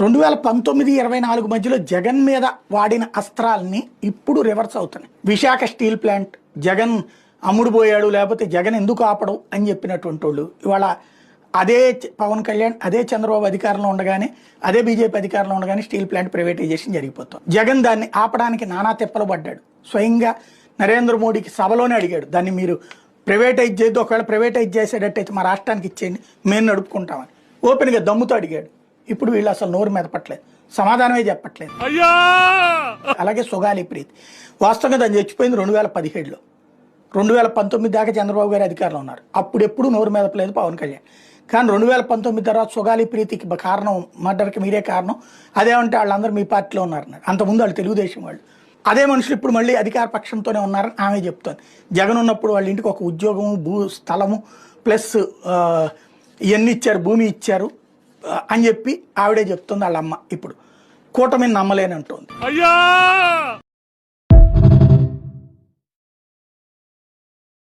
రెండు వేల పంతొమ్మిది ఇరవై నాలుగు మధ్యలో జగన్ మీద వాడిన అస్త్రాలని ఇప్పుడు రివర్స్ అవుతున్నాయి. విశాఖ స్టీల్ ప్లాంట్ జగన్ అమ్ముడుపోయాడు లేకపోతే జగన్ ఎందుకు ఆపడం అని చెప్పినటువంటి వాళ్ళు. ఇవాళ అదే పవన్ కళ్యాణ్ అదే చంద్రబాబు అధికారంలో ఉండగానే అదే బీజేపీ అధికారంలో ఉండగానే స్టీల్ ప్లాంట్ ప్రైవేటైజేషన్ జరిగిపోతుంది. జగన్ దాన్ని ఆపడానికి నానా తెప్పలు పడ్డాడు. స్వయంగా నరేంద్ర మోడీకి సభలోనే అడిగాడు దాన్ని మీరు ప్రైవేటైజ్ చేయొద్దు ఒకవేళ ప్రైవేటైజ్ చేసేటట్టయితే మా రాష్ట్రానికి ఇచ్చేయండి మేము నడుపుకుంటామని. ఓపెన్గా దమ్ముతో అడిగాడు. ఇప్పుడు వీళ్ళు అసలు నోరు మెదపట్లేదు సమాధానమే చెప్పట్లేదు. అలాగే సుగాలి ప్రీతి. వాస్తవంగా దాన్ని చచ్చిపోయింది రెండు వేల పదిహేడులో. రెండు వేల పంతొమ్మిది దాకా చంద్రబాబు గారు అధికారంలో ఉన్నారు. అప్పుడు ఎప్పుడు నోరు మెదపలేదు పవన్ కళ్యాణ్. కానీ రెండు వేల పంతొమ్మిది తర్వాత సుగాలి ప్రీతికి కారణం మర్డర్కి మీరే కారణం. అదేమంటే వాళ్ళందరూ మీ పార్టీలో ఉన్నారన్నారు. అంతకుముందు వాళ్ళు తెలుగుదేశం వాళ్ళు. అదే మనుషులు ఇప్పుడు మళ్ళీ అధికార పక్షంతోనే ఉన్నారని ఆమె చెప్తోంది. జగన్ ఉన్నప్పుడు వాళ్ళ ఇంటికి ఒక ఉద్యోగము భూ స్థలము ప్లస్ ఇవన్నీ ఇచ్చారు భూమి ఇచ్చారు. అని చెప్పి ఆవిడే చెప్తుంది వాళ్ళ అమ్మ ఇప్పుడు. కూటమిని నమ్మలేనంటుంది.